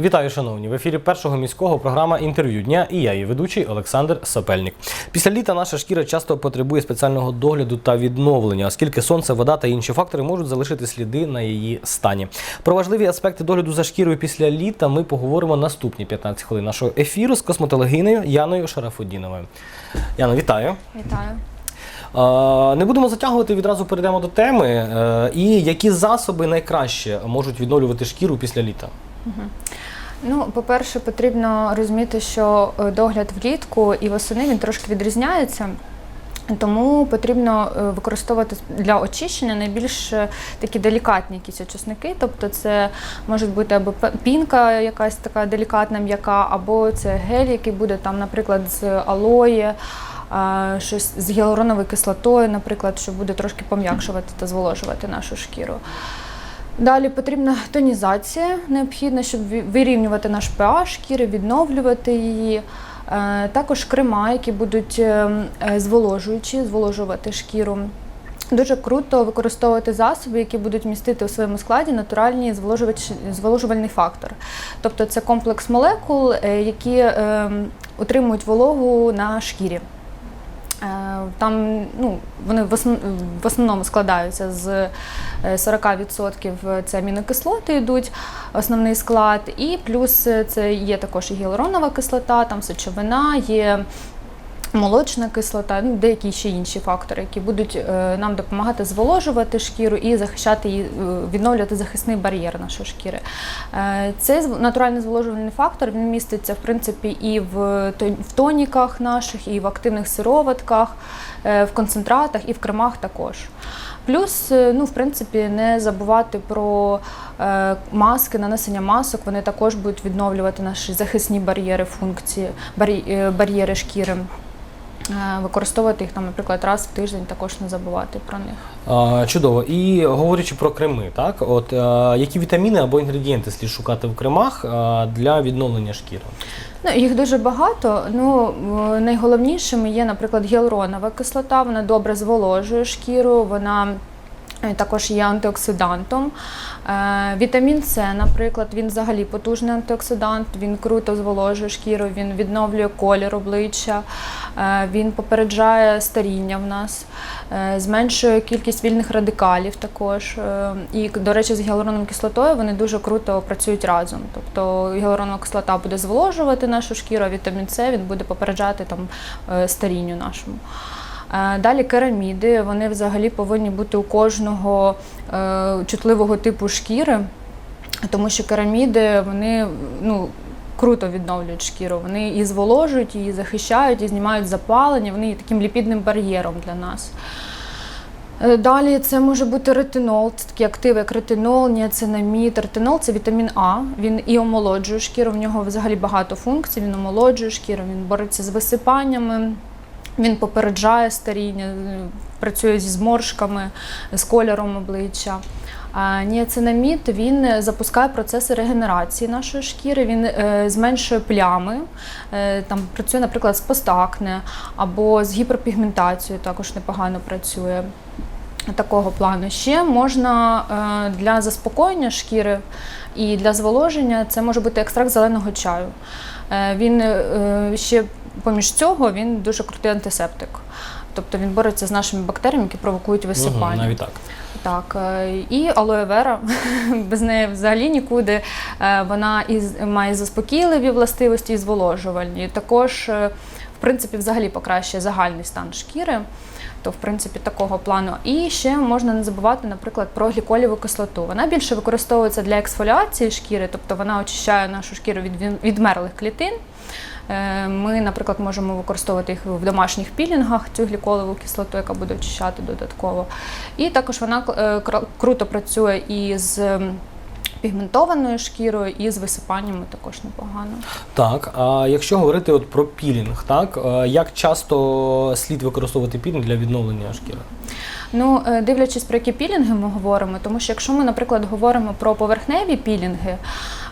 Вітаю, шановні! В ефірі першого міського програма інтерв'ю дня і я, її ведучий Олександр Сапельник. Після літа наша шкіра часто потребує спеціального догляду та відновлення, оскільки сонце, вода та інші фактори можуть залишити сліди на її стані. Про важливі аспекти догляду за шкірою після літа ми поговоримо наступні 15 хвилин нашого ефіру з косметологинею Яною Шарафудіновою. Яно, вітаю! Вітаю. Не будемо затягувати, відразу перейдемо до теми. Е, І які засоби найкраще можуть відновлювати шкіру після літа? Ну, по-перше, потрібно розуміти, що е, догляд влітку і восени він трошки відрізняється. Тому потрібно е, використовувати для очищення найбільш е, такі делікатні якісь очисники. Тобто це може бути або пінка, якась така делікатна м'яка, або це гель, який буде там, наприклад, з алої, щось з гіалуроновою кислотою, наприклад, що буде трошки пом'якшувати та зволожувати нашу шкіру. Далі потрібна тонізація, необхідна, щоб вирівнювати наш pH шкіри, відновлювати її. Е, Також крема, які будуть е, е, зволожуючі, зволожувати шкіру. Дуже круто використовувати засоби, які будуть містити у своєму складі натуральний зволожувальний фактор. Тобто це комплекс молекул, які утримують вологу на шкірі. Е, Там ну, вони в основ- в основному складаються з е, 40% це амінокислоти йдуть, основний склад, і плюс е, це є також і гіалуронова кислота, там сечовина, є молочна кислота, ну, деякі ще інші фактори, які будуть е, нам допомагати зволожувати шкіру і захищати її, е, відновлювати захисний бар'єр нашої шкіри. Е, Цей натуральний зволожувальний фактор він міститься в принципі і в, тоніках наших, і в активних сироватках, в концентратах, і в кремах також. Плюс, ну, в принципі, не забувати про маски, нанесення масок. Вони також будуть відновлювати наші захисні бар'єри функції, бар'єри шкіри. Е, Використовувати їх там, наприклад, раз в тиждень, також не забувати про них. А, Чудово. І говорячи про креми, так от е, які вітаміни або інгредієнти слід шукати в кремах е, для відновлення шкіри? Ну, їх дуже багато. Ну, найголовнішими є, наприклад, гіалуронова кислота. Вона добре зволожує шкіру, вона також є антиоксидантом. Е, Вітамін С, наприклад, він взагалі потужний антиоксидант, він круто зволожує шкіру, він відновлює колір обличчя, е, він попереджає старіння в нас, е, зменшує кількість вільних радикалів також. Е, І, до речі, з гіалуроновою кислотою вони дуже круто працюють разом. Тобто гіалуронова кислота буде зволожувати нашу шкіру, а вітамін С він буде попереджати там е, старінню нашому. Далі кераміди, вони взагалі повинні бути у кожного е, чутливого типу шкіри, тому що кераміди вони ну, круто відновлюють шкіру. Вони і зволожують, і захищають, і знімають запалення, вони є таким ліпідним бар'єром для нас. Е, Далі це може бути ретинол, це такі активи, як ретинол, ніацинамід. Ретинол це вітамін А. Він і омолоджує шкіру. В нього взагалі багато функцій. Він омолоджує шкіру, він бореться з висипаннями, він попереджає старіння, е, працює зі зморшками, з кольором обличчя. Ніацинамід він запускає процеси регенерації нашої шкіри, він е, зменшує плями, е, там працює, наприклад, з постакне або з гіперпігментацією, також непогано працює. Такого плану ще можна е, для заспокоєння шкіри і для зволоження це може бути екстракт зеленого чаю. Е, Він е, ще поміж цього він дуже крутий антисептик. Тобто він бореться з нашими бактеріями, які провокують висипання. Угу, навіть так. Так, е, і алоевера, без неї взагалі нікуди. Е, Вона і має заспокійливі властивості і зволожувальні. Також, е, в принципі, взагалі покращує загальний стан шкіри. То, в принципі, такого плану. І ще можна не забувати, наприклад, про гліколіву кислоту. Вона більше використовується для ексфоліації шкіри, тобто вона очищає нашу шкіру від відмерлих клітин. Е, Ми, наприклад, можемо використовувати їх в домашніх пілінгах, цю гліколову кислоту, яка буде очищати додатково. І також вона е, круто працює і з м, пігментованою шкірою, і з висипаннями також непогано. Так, а якщо говорити от про пілінг, так е, як часто слід використовувати пілінг для відновлення шкіри? Ну, е, дивлячись про які пілінги ми говоримо, тому що якщо ми, наприклад, говоримо про поверхневі пілінги,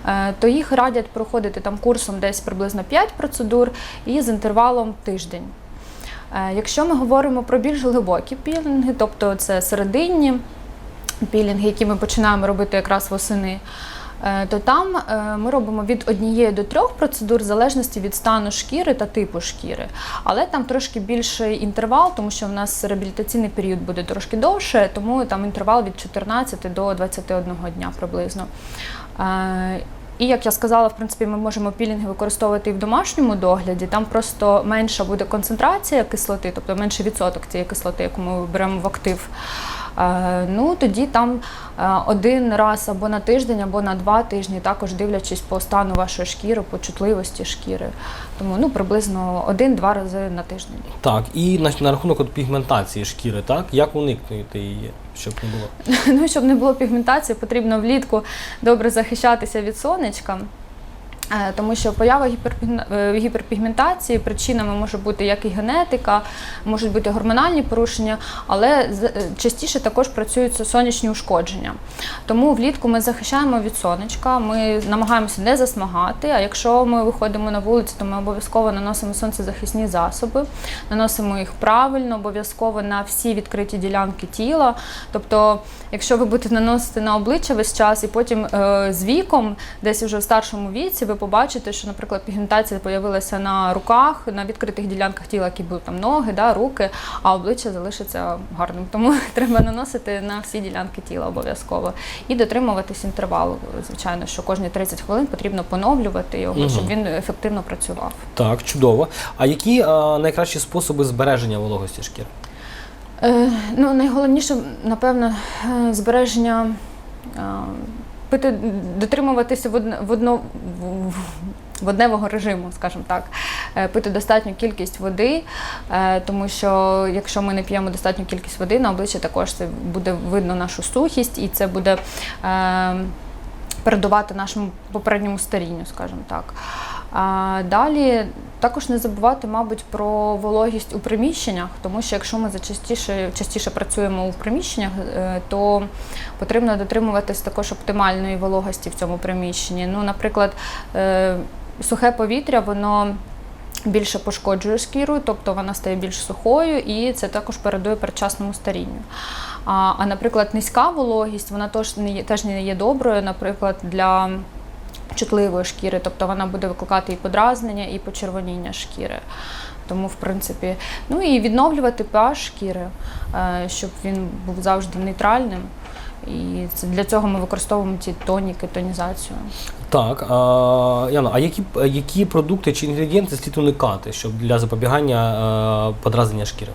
е, то їх радять проходити там курсом десь приблизно 5 процедур і з інтервалом тиждень. Якщо ми говоримо про більш глибокі пілінги, тобто це серединні пілінги, які ми починаємо робити якраз восени, е, то там е, ми робимо від однієї до трьох процедур в залежності від стану шкіри та типу шкіри. Але там трошки більший інтервал, тому що в нас реабілітаційний період буде трошки довше, тому там інтервал від 14 до 21 дня приблизно. Е, І як я сказала, в принципі, ми можемо пілінги використовувати і в домашньому догляді. Там просто менша буде концентрація кислоти, тобто менший відсоток цієї кислоти, яку ми беремо в актив. Е, Ну тоді там е, один раз або на тиждень, або на два тижні, також дивлячись по стану вашої шкіри, по чутливості шкіри. Тому ну приблизно один-два рази на тиждень. Так, і на, на рахунок от пігментації шкіри, так? Як уникнути її, щоб не було? Ну, щоб не було пігментації, потрібно влітку добре захищатися від сонечка. Е, Тому що поява е, гіперпігментації причинами може бути як і генетика, можуть бути гормональні порушення, але е, частіше також працюють сонячні ушкодження. Тому влітку ми захищаємо від сонечка, ми намагаємося не засмагати. А якщо ми виходимо на вулицю, то ми обов'язково наносимо сонцезахисні засоби, наносимо їх правильно, обов'язково на всі відкриті ділянки тіла. Тобто, якщо ви будете наносити на обличчя весь час, і потім з віком, десь вже в старшому віці, ви побачите, що, наприклад, пігментація з'явилася на руках, на відкритих ділянках тіла, які будуть там ноги, да, руки, а обличчя залишиться гарним. Тому треба наносити на всі ділянки тіла обов'язково. І дотримуватись інтервалу, звичайно, що кожні 30 хвилин потрібно поновлювати його, Мгм. щоб він ефективно працював. Так, чудово. А які а, найкращі способи збереження вологості шкіри? Е, ну, найголовніше, напевно, е, збереження е, дотримуватися в одно водневого режиму, скажімо так, Е, пити достатню кількість води, е, тому що якщо ми не п'ємо достатню кількість води, на обличчі також це буде видно нашу сухість, і це буде е, передувати нашому попередньому старінню, скажімо так. Далі також не забувати, мабуть, про вологість у приміщеннях, тому що якщо ми зачастіше частіше працюємо у приміщеннях, е, то потрібно дотримуватись також оптимальної вологості в цьому приміщенні. Ну, наприклад, е, сухе повітря, воно більше пошкоджує шкіру, тобто вона стає більш сухою, і це також передує передчасному старінню. А, а наприклад, низька вологість, вона теж не є, теж не є доброю, наприклад, для чутливої шкіри, тобто вона буде викликати і подразнення, і почервоніння шкіри. Тому, в принципі, ну і відновлювати pH шкіри, е, щоб він був завжди нейтральним. І це для цього ми використовуємо ті тоніки, тонізацію. Так, а, Яна, а які, які продукти чи інгредієнти слід уникати, щоб для запобігання е, подразнення шкіри?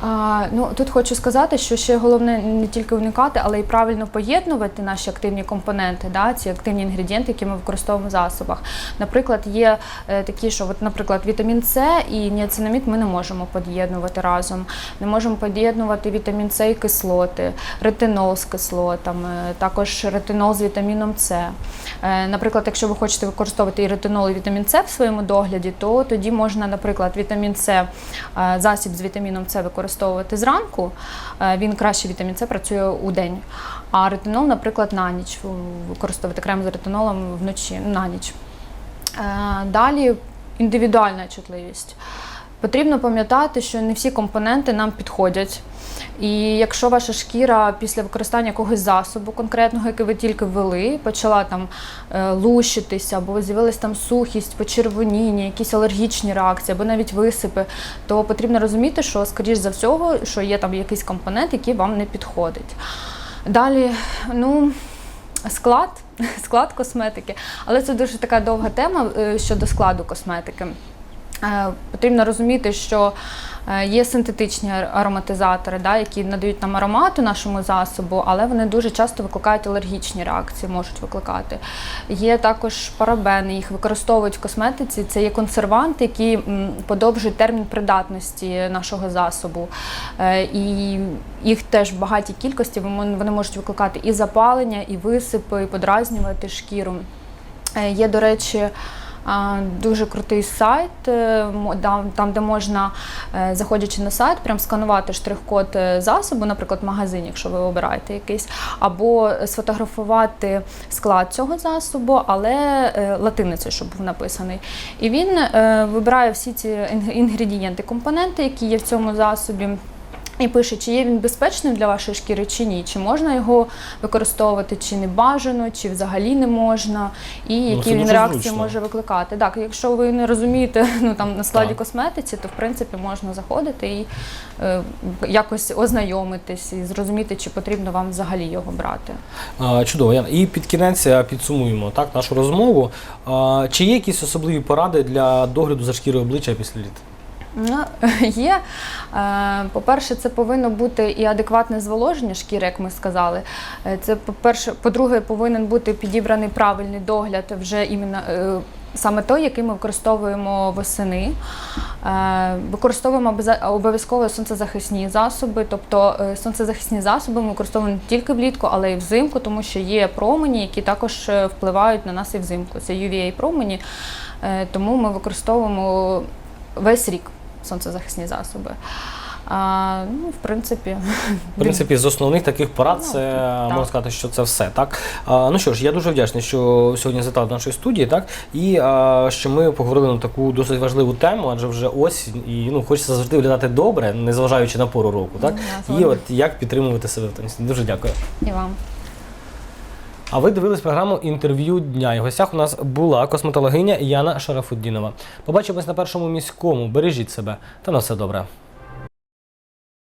А, ну тут хочу сказати, що ще головне не тільки уникати, але й правильно поєднувати наші активні компоненти, да, ці активні інгредієнти, які ми використовуємо в засобах. Наприклад, є е, такі, що, от, наприклад, вітамін С і ніацинамід ми не можемо поєднувати разом. Не можемо поєднувати вітамін С і кислоти, ретинол з кислотами, також ретинол з вітаміном С. Е, Наприклад, якщо ви хочете використовувати і ретинол, і вітамін С в своєму догляді, то тоді можна, наприклад, вітамін С, е, засіб з вітаміном С використовувати зранку. Е, Він краще вітамін С працює у день. А ретинол, наприклад, на ніч використовувати крем з ретинолом вночі на ніч. Е, Далі індивідуальна чутливість. Потрібно пам'ятати, що не всі компоненти нам підходять. І якщо ваша шкіра після використання якогось засобу конкретного, який ви тільки ввели, почала там е, лущитися, або з'явилась там сухість, почервоніння, якісь алергічні реакції, або навіть висипи, то потрібно розуміти, що, скоріш за всього, що є там якийсь компонент, який вам не підходить. Далі, ну. Склад, склад косметики, але це дуже така довга тема е, щодо складу косметики. Е, Потрібно розуміти, що е, є синтетичні ароматизатори, да, які надають нам аромату нашому засобу, але вони дуже часто викликають алергічні реакції, можуть викликати. Є також парабени, їх використовують в косметиці. Це є консерванти, які м, подовжують термін придатності нашого засобу. Е, І їх теж в багатій кількості вони можуть викликати і запалення, і висипи, і подразнювати шкіру. Є, до речі, Дуже крутий сайт, е, там, де можна, е, заходячи на сайт, прям сканувати штрих-код е, засобу, наприклад, магазин, якщо ви обираєте якийсь, або сфотографувати склад цього засобу, але латиницею, щоб був написаний. І він вибирає всі ці інгредієнти, компоненти, які є в цьому засобі. І пише, чи є він безпечним для вашої шкіри чи ні, чи можна його використовувати, чи не бажано, чи взагалі не можна, і Ну, які це він реакції зручно. може викликати. Так, якщо ви не розумієте ну там на складі Так. косметиці, то в принципі можна заходити і е, якось ознайомитись і зрозуміти, чи потрібно вам взагалі його брати. А, Чудово, Яна. І під кінець е, підсумуємо так, нашу розмову. А, Чи є якісь особливі поради для догляду за шкірою обличчя після літ? Ну, є. Е, По-перше, це повинно бути і адекватне зволоження шкіри, як ми сказали. Е, Це по-перше, по-друге, повинен бути підібраний правильний догляд вже іменно. е, Саме той, який ми використовуємо восени. Використовуємо обов'язково сонцезахисні засоби. Тобто сонцезахисні засоби ми використовуємо не тільки влітку, але й взимку, тому що є промені, які також впливають на нас і взимку. Це UVA промені. Тому ми використовуємо весь рік сонцезахисні засоби. А, ну, в принципі, В принципі, з основних таких порад, Ну, це так. можна сказати, що це все. Так а, ну що ж, я дуже вдячний, що сьогодні завітали до нашої студії, так і а, що ми поговорили на таку досить важливу тему, адже вже осінь, і ну хочеться завжди виглядати добре, незважаючи на пору року. Так Ну, і от як підтримувати себе в тому. Дуже дякую. і вам. А ви дивились програму інтерв'ю дня. І в гостях у нас була косметологиня Яна Шарафуддінова. Побачимось на першому міському. Бережіть себе та на все добре.